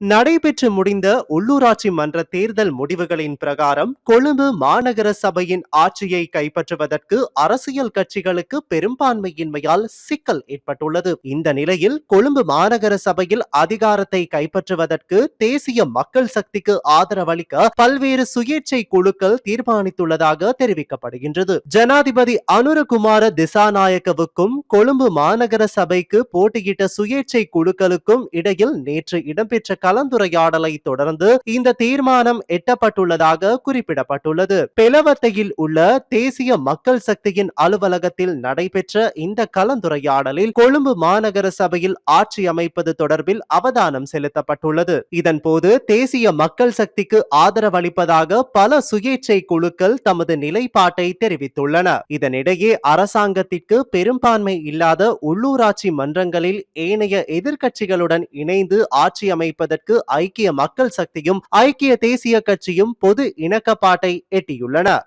நடைபெற்று முடிந்த உள்ளூராட்சி மன்ற தேர்தல் முடிவுகளின் பிரகாரம் கொழும்பு மாநகர சபையின் ஆட்சியை கைப்பற்றுவதற்கு அரசியல் கட்சிகளுக்கு பெரும்பான்மையின்மையால் சிக்கல் ஏற்பட்டுள்ளது. இந்த நிலையில் கொழும்பு மாநகர சபையில் அதிகாரத்தை கைப்பற்றுவதற்கு தேசிய மக்கள் சக்திக்கு ஆதரவளிக்க பல்வேறு சுயேட்சை குழுக்கள் தீர்மானித்துள்ளதாக தெரிவிக்கப்படுகின்றது. ஜனாதிபதி அனுரகுமார திசாநாயக்கவுக்கும் கொழும்பு மாநகர சபைக்கு போட்டியிட்ட சுயேட்சை குழுக்களுக்கும் இடையில் நேற்று இடம்பெற்ற கலந்துரையாடலை தொடர்ந்து இந்த தீர்மானம் எட்டப்பட்டுள்ளதாக குறிப்பிடப்பட்டுள்ளது. பெலவத்தையில் உள்ள தேசிய மக்கள் சக்தியின் அலுவலகத்தில் நடைபெற்ற இந்த கலந்துரையாடலில் கொழும்பு மாநகர சபையில் ஆட்சி அமைப்பது தொடர்பில் அவதானம் செலுத்தப்பட்டுள்ளது. இதன்போது தேசிய மக்கள் சக்திக்கு ஆதரவளிப்பதாக பல சுயேட்சை குழுக்கள் தமது நிலைப்பாட்டை தெரிவித்துள்ளன. இதனிடையே அரசாங்கத்திற்கு பெரும்பான்மை இல்லாத உள்ளூராட்சி மன்றங்களில் ஏனைய எதிர்க்கட்சிகளுடன் இணைந்து ஆட்சி அமைப்பதற்கு ஐக்கிய மக்கள் சக்தியும் ஐக்கிய தேசிய கட்சியும் பொது இணக்கப்பாட்டை எட்டியுள்ளன.